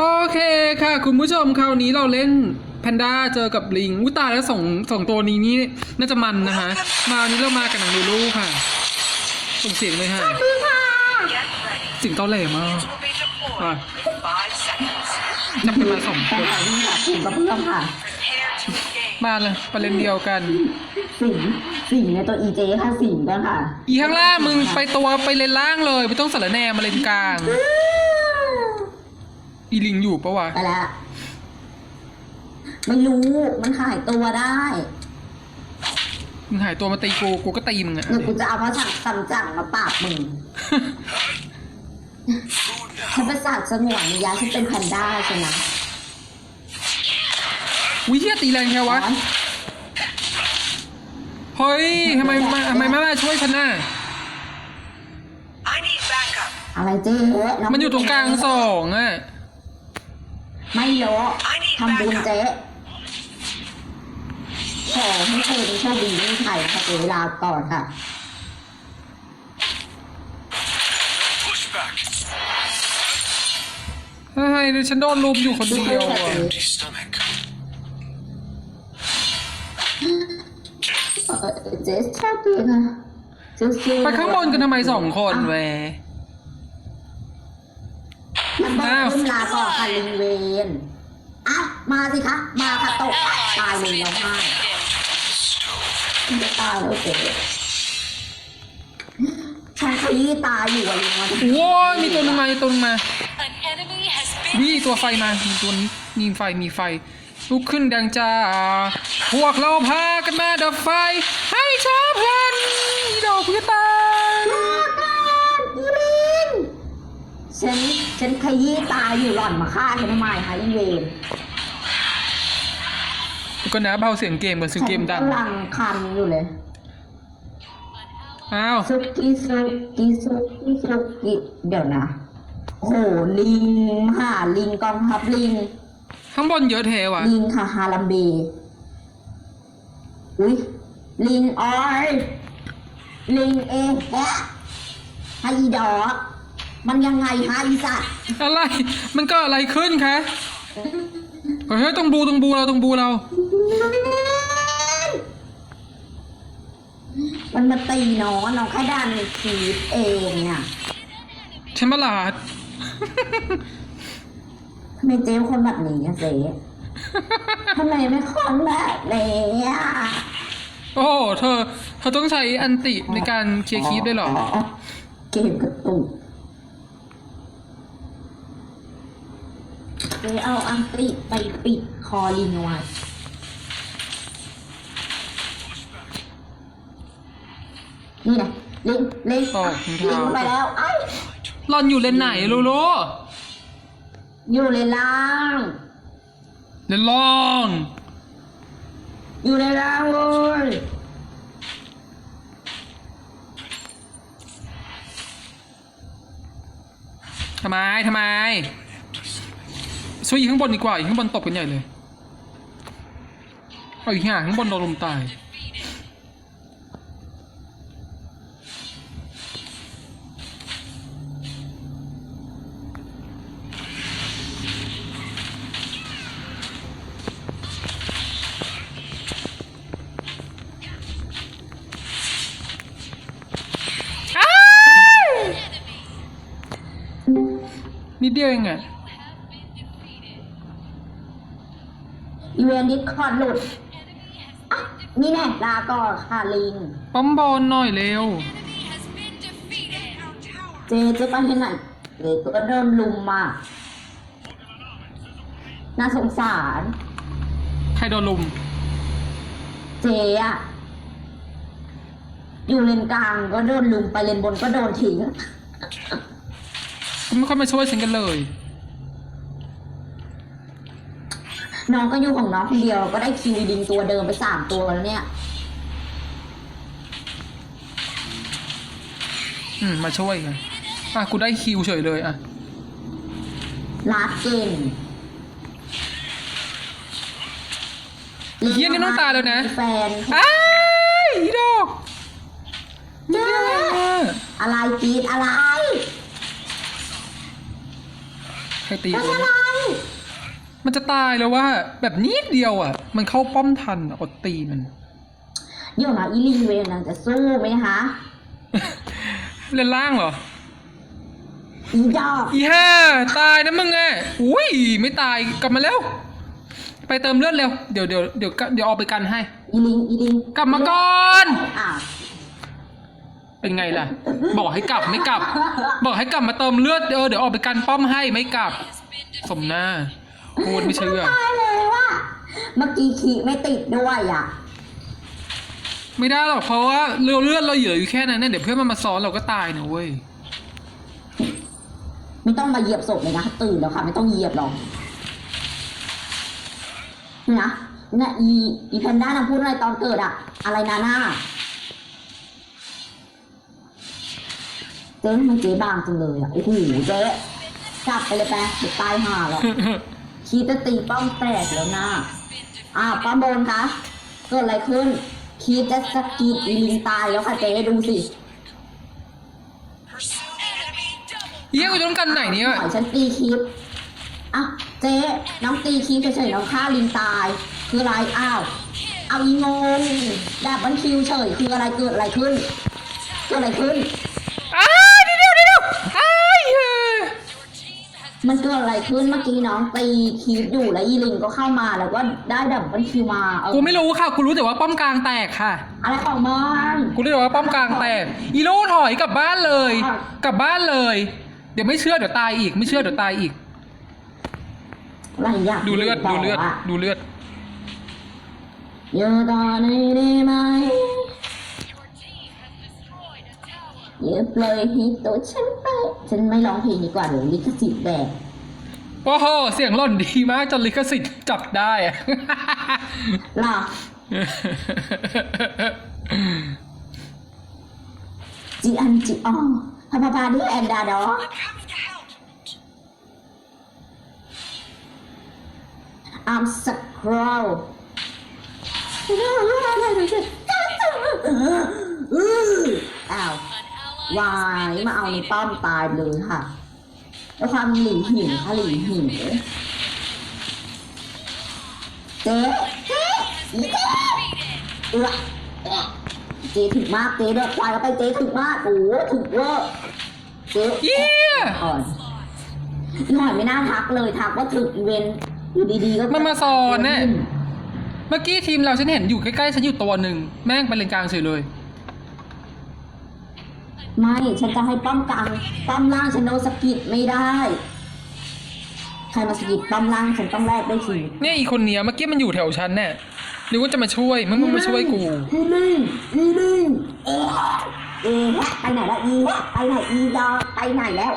โอเคค่ะ คุณผู้ชมคราวนี้เราเล่นแพนด้าเจอกับลิงอุ้ยตายแล้วสองสองตัวนี้นี่น่าจะมันนะคะ มาวันนี้เรามากับหนังดูลูค่ะ ส่งเสียงเลยค่ะ Get ready. เสียงเต้าแหลมาก Will be deployed Ah. in five seconds. จับกันมาสองคแต่นไหนวิ่งหาสิ่งกับเพื่อนค่ะ Prepare to engage. มาเลยประเด็นเดียวกัน สิ่งสิ่งในตัว EJ ค่ะสิ่งกันค่ะ อีข้างล่างมึงไปตัวไปเลนล่างเลย ไม่ต้องสารแหนมาเลนกลาง อีลิงอยู่ปะวะ ไปแล้วไม่รู้ มันหายตัวได้มึงหายตัวมาตีกู กูก็ตีมึงอะเดี๋ยวกูจะเอาพระสั่งคำจังมาปราบมึงฉันประสาทสงวนนิยาฉันเป็นแพนด้าใช่ไหมวิเทียตีแรงแค่วะ เฮ้ยทำไมมาทำไมไม่มาช่วยฉันน่ะ I need backup. อะไรเจ๊น้มันอยู่ตรงกลางสองอะ ไม่เยอะทำบุญเจ๊ขอให้เธอเป็นโชคดีไม่ไทยค่ะเจ๊เวลาก่อนค่ะ Pushback. เฮ้ยฉันโดนลุมอยู่คนเดียวอะ Empty stomach. เออเจ๊ชอบดีค่ะซื้อๆไปข้างบนกันทำไมสองคนแหวมั นต้องอ้าวขึ้นลาก่อนค่ะลิงเวนอะมาสิคะมาค่ะตกตายเลยแล้วค่ะไม่ตายแล้วเจ๊ฉันขยี้ตาอยู่อะลิงวันโว้ยมีตัวหนึงมามีตัวหนึงมา An enemy has been วิตัวไฟมามีตัวนี้มีไฟมีไฟลุกขึ้นดังจ้า พวกเราพากันมาดับไฟ ให้ชาพลันอีดอกเพื่อตา ฉันฉันขยี้ตาอยู่หล่อนมาฆ่าฉันทำไมคะอีเวนก็นะเบาเสียงเกมกับเสียงเกมดังฉันกำลังคันอยู่เลย อ้าวซุกี้ซุกี้ซุกี้ซุกี้เดี๋ยวนะโอ้โหลิงหาลิงกองทัพลิง ข้างบนเยอะแท้ว่ะลิงค่ะฮาลัมเบอุ้ยลิงออยลิงเองแฮะฮาอีดอก มันยังไงฮะอีสัตว์อะไร มันก็อะไรขึ้นคะเฮ้ยเฮ้ยต้องบูต้องบูเราต้องบูเรา มันมาตีน้องน้องแค่ดันขีดเองเนี่ยฉันประหลาดทำไมเจ๊เป็นคนแบบนี้อะเจ๊ทำไมไม่คนแบบนี้อะโอ้โหเธอ เธอต้องใช้อันติในการเคลียร์คีฟด้วยเหรอ เกมกระตุก เจ๊เอาอังกฤษไปปิดคอลิงเอาไว้นี่นะลิงลิงโอ้รองเท้าลิงไปแล้วไอ้ยหลอนอยู่เลนไหนลูลูอยู่ในล่าง เลนล่องอยู่ในล่างเว้ยทำไมทำไม ช่วยอีกข้างบนดีกว่าอีกข้างบนตบกันใหญ่เลยเอาอีกห่าข้างบนโดนลมตายอ้ายนิดเดียวเองอะ เวนดิสคอร์ดหลุดอะนี่แน่ลาก่อนค่ะลิงปั๊มบอลหน่อยเร็ว has been defeated. เจเจะไปที่ไหนเจก็เดินลุมมา น่าสงสาร ใครโดนลุม เจอะอยู่เลนกลางก็โดนลุมไปเลนบนก็โดนทิ้ง ไม่ค่อยมาช่วยฉันกันเลย น้องก็อยู่ของน้องคนเดียวก็ได้คิวดิงตัวเดิมไปสามตัวแล้วเนี่ย อืม มาช่วยกันอะกูได้คิวเฉยเลยอะลาดเก่งเฮียนี่ต้องตายแล้วนะแฟนอ้ายอีดอกเจ้าอะอะไรกรีดอะไรรตีแล้วกูอะไร มันจะตายแล้วว่า แบบนิดเดียวอะ มันเข้าป้อมทันอะอดตีมัน เดี๋ยวนะอีลิงเวนนจะสู้ไหมคะเล่นล่างเหรอ อีดอกอีห่าตายนะมึงอะอุ้ยไม่ตายกลับมาแล้วไปเติมเลือดเร็ว เดี๋ยวเดี๋ยวเดี๋ยวเดี๋ยวเอาไปกันให้ อีลิงอีลิงกลับมาก่อน อ้าวเป็นไงล่ะ บอกให้กลับไม่กลับ บอกให้กลับมาเติมเลือดเออเดี๋ยวออกไปกันป้อมให้ไม่กลับ สมหน้า พูดไม่เชื่อ ตายเลยว่ะเมื่อกี้ขีไม่ติดด้วยอะ ไม่ได้หรอกเพราะว่าเลือดเลือดเราเหลืออยู่แค่นั้นเนี่ยเดี๋ยวเพื่อนมันมาซ้อนเราก็ตายนะเว้ยไม่ต้องมาเหยียบศพเลยนะตื่นแล้วค่ะ ไม่ต้องเหยียบหรอกนี่นะเนี่ยอีอีแพนด้านางพูดอะไรตอนเกิดอะอะไรนาน่าเจ๊ทำไมเจ๊บางจังเลยอะโอ้โหเจ๊จับไปเลยแปะเดี๋ยวตายห่าหรอก คีดจะตีป้อมแตกแล้วนะอ่าป้อมบนคะเกิดอะไรขึ้นคีดจะสะกีดอีลิงตายแล้วค่ะเจ๊ดูสิ Pursue the enemy. เยี่ยกูจะต้องกันไหนเนี่ยหอยฉันตีคลิปอะเจ๊น้องตีคลิปเฉยๆน้องฆ่าลิงตาย คืออะไรอ้าวเอาอีงงดาบบันคิวเฉยคืออะไรเกิดอะไรขึ้น เกิดอะไรขึ้นอ้าวเดี๋ยวเดี๋ยวเดี๋ยวอ้ายเฮ้ย มันเกิดอะไรขึ้นเมื่อกี้น้องตีคลิปอยู่แล้วอีลิงก็เข้ามาแล้วก็ได้ดับบันคิวมาเออกูไม่รู้ค่ะ กูรู้แต่ว่าป้อมกลางแตกค่ะ อะไรของมันกูรู้แต่ว่าป้อมกลางแตก อีโร่ถอยกลับบ้านเลย กลับบ้านเลย เดี๋ยวไม่เชื่อเดี๋ยวตายอีก ไม่เชื่อเดี๋ยวตายอีก อะไรอยากดูเลือดดูเลือดต่ะดูเลือดเยอะตอนนี้ได้ไหม อย่าปล่อยให้ตัวฉันไป ฉันไม่ร้องเพลงดีกว่าเดี๋ยวลิขสิทธิ์แบกโอ้โห เสียงหล่อนดีมากจนลิขสิทธิ์จับได้อะล่ะจีอันจีอ๋อพาพาพาด้วยแอนดาดอ I'm coming to help. I'm scroll อ้าว An ally วายมาเอาในป้อมตายเลยค่ะด้วยความหลิงหินค่ะหลิงหินเจ๊เจ๊อีเจ๊เออเอ๊ะเจ๊ถึกมากเจ๊เด็กควายก็ไปเจ๊ถึกมากโอ้โหถึกเวอร์เจ๊เยี่ยอ่อนหน่อยไม่น่าทักเลยทักว่าถึกอีเวนต์อยู่ดีๆก็มันมาสอนเนี่ยเมื่อกี้ทีมเราฉันเห็นอยู่ใกล้ๆฉันอยู่ตัวหนึ่งแม่งไปเลนกลางเฉยเลย ไม่ฉันจะให้ป้อมกลางป้อมล่างฉันโดนสะกิดไม่ได้ ใครมาสะกิดป้อมล่างฉันต้องแลกด้วยชีวิตเนี่ยอีคนเนี้ยเมื่อกี้มันอยู่แถวฉันเนี่ยนึกว่าจะมาช่วยมึงมึงมาช่วยกูอีลิงอีลิงเอ๊ะเอ๊ะไปไหนแล้วอีไปไหนอีดอไปไหนแล้ว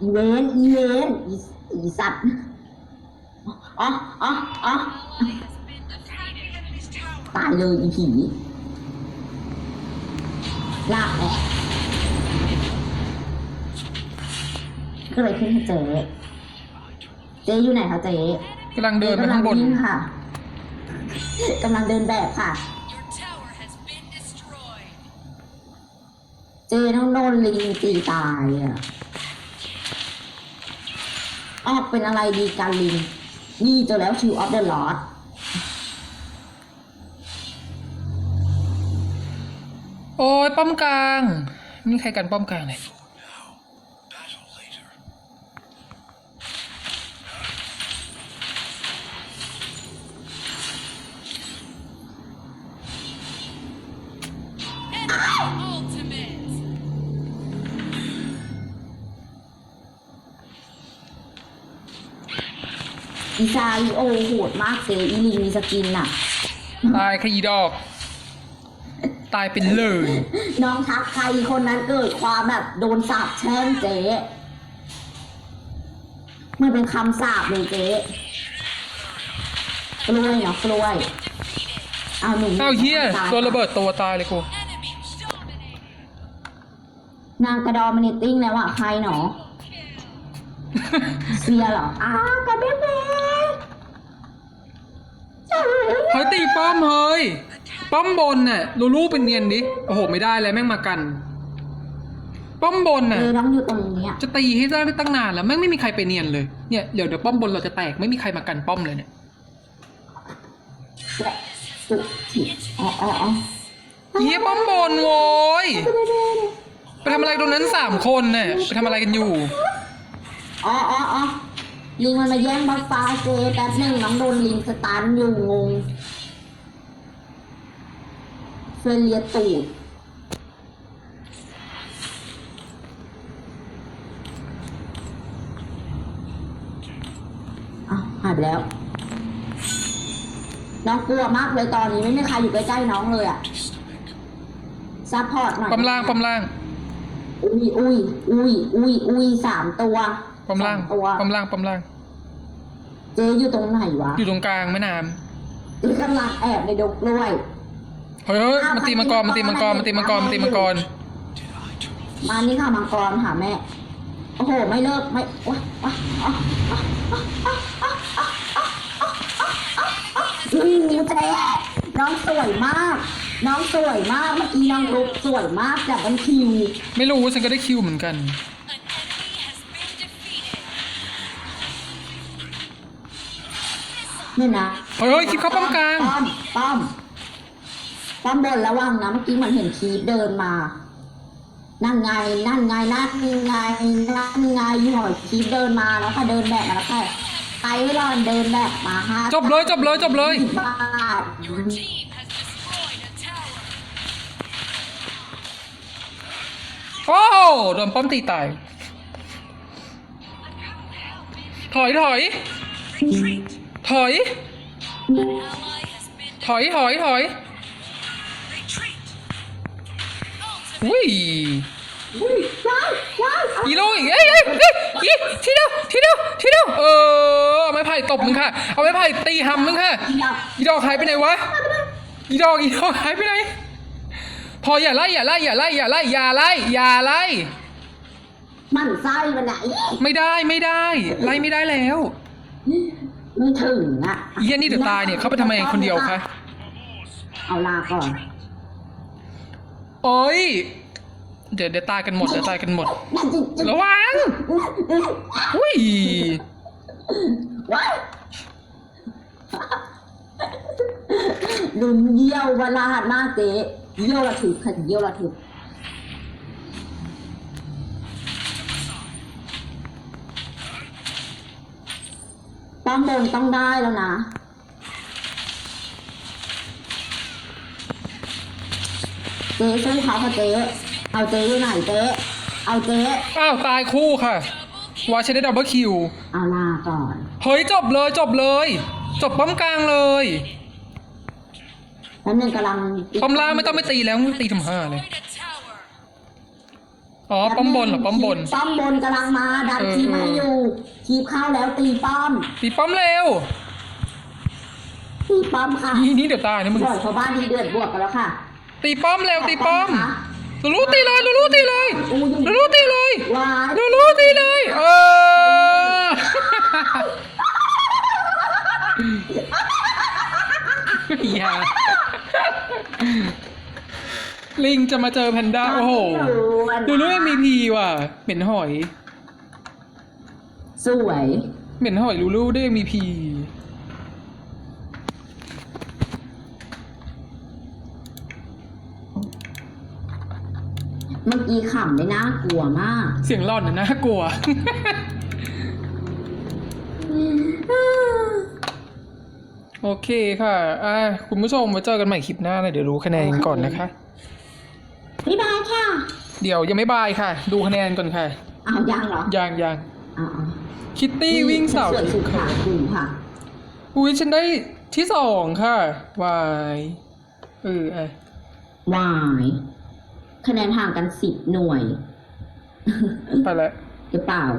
อีเวนอีเวนอีอีสัตว์อ๋ออ๋ออ๋อ Enemy's tower. ตายเลยอีผี ลากแอะก็เลยขึ้นให้เจ๊เจ๊อยู่ไหนคะเจ๊กำลังเดินไปข้างบนกำลัวิ่ค่ะกำลังเดินแบบค่ะ Your tower has been destroyed. เจ๊ต้องโดนลิงตีตายอะออกเป็นอะไรดีกันลิงนี่เจอแล้วชิวออฟเดอะลอ d โอ้ยป้อมกลาง นี่ใครกันป้อมกลางเลย Battle later. Enemy ultimate. อีซาอีโอโหดมากเจ๊อีลิงมีสกินน่ะตายขยีดอก ตายเป็นเลย น้องทักใครคนนั้นเกิดความแบบโดนสาปแช่งเจ๊มันเป็นคำสาปเลยเจ๊กล้วยเนาะกล้วยเอาหนุ่มเอ้าเฮียตาตัวระเบิดตัวตายเลยกู Enemy dominated. นางกระดอมินิติ้งแล้วอะใครหนอ เสียเหรออ้ากระเบ๊ะเบ๊เฮ้ยตีป้อมเฮ้ย ป้อมบนน่ะลูลูเป็นเนียนดิโอ้โหไม่ได้เลยแม่งมากัน ป้อมบนเอน่ะอน้องอยู่ตรงเนี้ยจะตีให้ได้ตั้งนานแล้วแม่งไม่มีใครไปเนียนเลยเนี่ยเดี๋ยวเดี๋ยวป้อมบนเราจะแตกไม่มีใครมากันป้อมเลยเนี่ยและสุขิอ๋ออ๋ออ๋อเฮียป้อมบนโว้ยไปทำอะไรตรงนั้นสามคนเนี่ยไปทำอะไรกันอยู่อ๋ออ๋ออ๋อลิงมันมาแย่งบัฟฟ้าเจแป๊บหนึ่งน้องโดนลิงสตันอยู่งง เฟรเลียตูดอ้าวหายไปแล้ว น้องกลัวมากเลยตอนนี้ไม่มีใครอยู่ใกล้ๆน้องเลยอะซัพพอร์ตหน่อยป้อมล่างป้อมล่าง อุ้ยอุ้ยอุ้ยอุ้ยอุ้ยสามตัวป้อมล่างสตัวป้อมล่างป้อมล่าง เจ๊อยู่ตรงไหนวะ อยู่ตรงกลางแม่น้เจ๊กำลังแอบในดกกล้วยำ เฮ้ยเฮ้ยมันตีมังกรมันตีมังกรมันตีมังกรมันตีมังกรมานี่ค่ะมังกรหาแม่ โอ้โห ไม่เลิกไม่ว้าว้าอืมนิ้วเจ๊น้องสวยมาก น้องสวยมาก เมื่อกี้น้องลุกสวยมากจากบันคิว ไม่รู้ฉันก็ได้คิวเหมือนกัน An enemy has been defeated. เนี่ยนะ เฮ้ยเฮ้ยคลิปเข้าป้อมกลาง ป้อมป้อม ป้อมบนระวังนะเมื่อกี้มันเห็นคีบเดินมา นั่นไง นั่นไง นั่นไง นั่นไงหน่อยคีบเดินมาแล้วค่ะเดินแบบมาแล้วค่ะไปรอนเดินแบบมาฮะจบเลยจบเลยจบเลย บาทโอ้โดนป้อมตีตาย ถอยถอย ถอย ถอยถอยถอย อุ้ยอุ้ยว้ายว้ายอีโลอีกเอ้ยเอ้ยเอ้ยอีทีเดียวทีเดียวทีเดียวเออเอาไม้ไผ่ตบมึงค่ะ เอาไม้ไผ่ตีหำมึงค่ะ อีดอกหายไปไหนวะ อีดอกอีดอกหายไปไหน พออย่าไล่อย่าไล่อย่าไล่อย่าไล่อย่าไล่อย่าไล่ มันไส้มันไหนไม่ได้ไม่ได้ ไล่ไม่ได้แล้วไม่ถึงอะเฮียนี่เดี๋ยวตายเนี่ยเขาไปทำไมคนเดียวคะ เอาลาก่อน โอ้ย เดี๋ยวเดี๋ยวตายกันหมดเดี๋ยวตายกันหมด ระวังอุ้ยหลุนเยี่ยววลาดมากเจ๊เยี่ยวระทึกค่ะเยี่ยวระทึกป้อมบนต้องได้แล้วนะ เจ๊สู้เขาค่ะเจ๊เอาเจ๊อยู่ไหนเจ๊เอาเจ๊อ้าวตายคู่ค่ะวาชได้ดับเบิลคิวเอาลาก่อน เฮ้ยจบเลยจบเลย จบป้อมกลางเลยแล้วนึงกำลังป้อมล่างไม่ต้องไปตีแล้วตีทำห้าเลย Destroyed a tower. อ๋อป้อมบนเหรอป้อมบนป้อมบนกำลังมาดันเออทีมให้อยู่ทีมเข้าแล้วตีป้อม ตีป้อมเร็วตีป้อมค่ะนี่นี่เดี๋ยวตายนะมึงบ่อยชาวบ้านดีเดือดบวกกันแล้วค่ะ ตีป้อมเร็วตีป้อมลูลูตีเลยลูลูตีเลยลูลูตีเลยว้ายลูลูตีเลยเอออย่าลิงจะมาเจอแพนด้าโอ้โหลูลูยังมีพีว่ะ เหม็นหอย สวย เหม็นหอยลูลูได้ยังมีพี เมื่อกี้ขำได้น่ากลัวมากเสียงร่อนน่ะน่ากลัว โอเคค่ะอ่าคุณผู้ชมไว้เจอกันใหม่คลิปหน้านะเดี๋ยวรู้คะแนนกันก่อนนะคะ บ๊ายบายค่ะเดี๋ยวยังไม่บายค่ะ ดูคะแนนก่อนค่ะเอายังเหรอยังยังเอาเอาคิตตี้วิ่งเสาร์ส่วนอาสุทิตดย์ขาค่ะคุณค่ะ อุ้ยฉันได้ที่สองค่ะวายเออไอะวาย คะแนนห่างกันสิบหน่วย ไปแล้ว หรือเปล่าไ